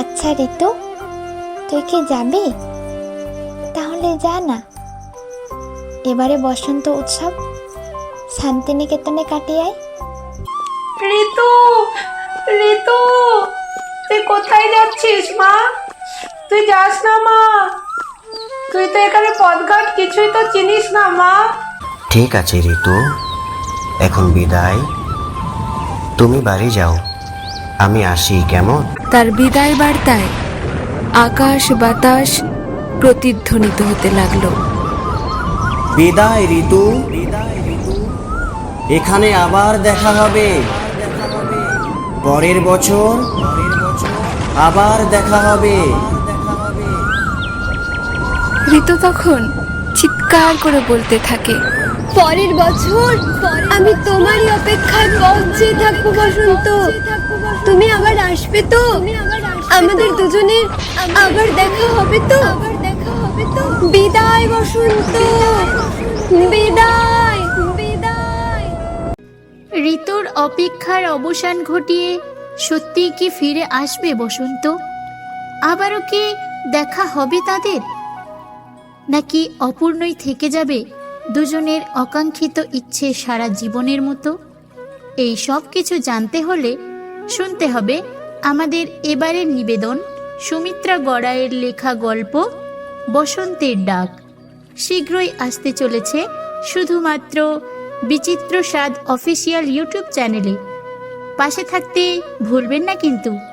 আচ্ছা ঋতু তুই কি যাবি? তাহলে যা না। এবারে বসন্ত উৎসব শান্তিনিকেতনে কাটিয়ে আয়। ঋতু ঋতু তুই কোথায় যাচ্ছিস মা? তুই যাস না মা। তুই তো এখানে পদঘাট কিছুই তো চিনিস না মা। ঠিক আছে ঋতু। এখন বিদায়। তুমি বাড়ি যাও। আমি আসি কেমন? তার বিদায় বার্তায় আকাশ বাতাস প্রতিধ্বনিত হতে লাগল। বিদায় ঋতু। এখানে আবার দেখা হবে। পরের বছর আবার দেখা হবে। ঋতু তখন চিৎকার করে বলতে থাকে পরের বছর আমি তোমারই অপেক্ষায় পৌঁছে থাকব বসন্ত। তুমি আবার আসবে তো? আমাদের দুজনের আবার দেখা হবে তো? আবার দেখা হবে তো বিদায় বসন্ত। বিদায় ঋতুর অপেক্ষার অবসান ঘটিয়ে সত্যিই কি ফিরে আসবে বসন্ত? আবারও কি দেখা হবে তাদের? নাকি অপূর্ণই থেকে যাবে দুজনের অকাঙ্ক্ষিত ইচ্ছে সারা জীবনের মতো? এই সব কিছু জানতে হলে শুনতে হবে, আমাদের এবারের নিবেদন সুমিত্রা গড়াইয়ের লেখা গল্প বসন্তের ডাক। শীঘ্রই আসতে চলেছে শুধুমাত্র বিচিত্র স্বাদ অফিসিয়াল ইউটিউব চ্যানেলে। পাশে থাকতে ভুলবেন না কিন্তু।